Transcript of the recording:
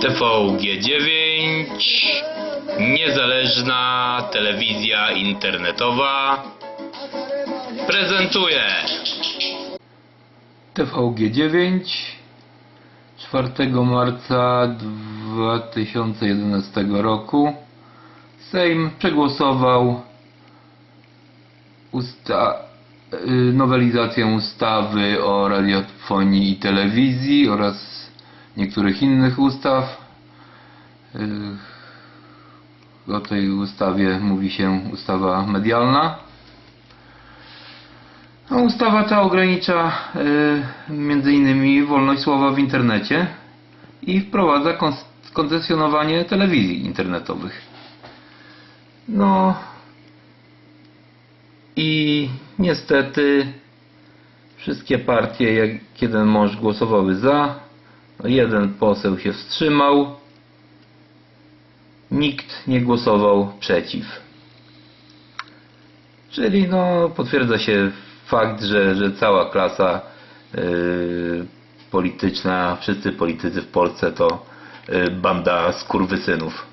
TVG9 Niezależna telewizja internetowa prezentuje. TVG9 4 marca 2011 roku. Sejm przegłosował usta y, nowelizację ustawy o radiofonii i telewizji oraz niektórych innych ustaw. Y, O tej ustawie mówi się ustawa medialna. No, ustawa ta ogranicza y, między innymi wolność słowa w internecie i wprowadza koncesjonowanie telewizji internetowych. No i niestety wszystkie partie, jak jeden mąż głosowały za, jeden poseł się wstrzymał, nikt nie głosował przeciw. Czyli no, potwierdza się fakt, że, że cała klasa yy, polityczna, wszyscy politycy w Polsce to yy, banda skurwysynów.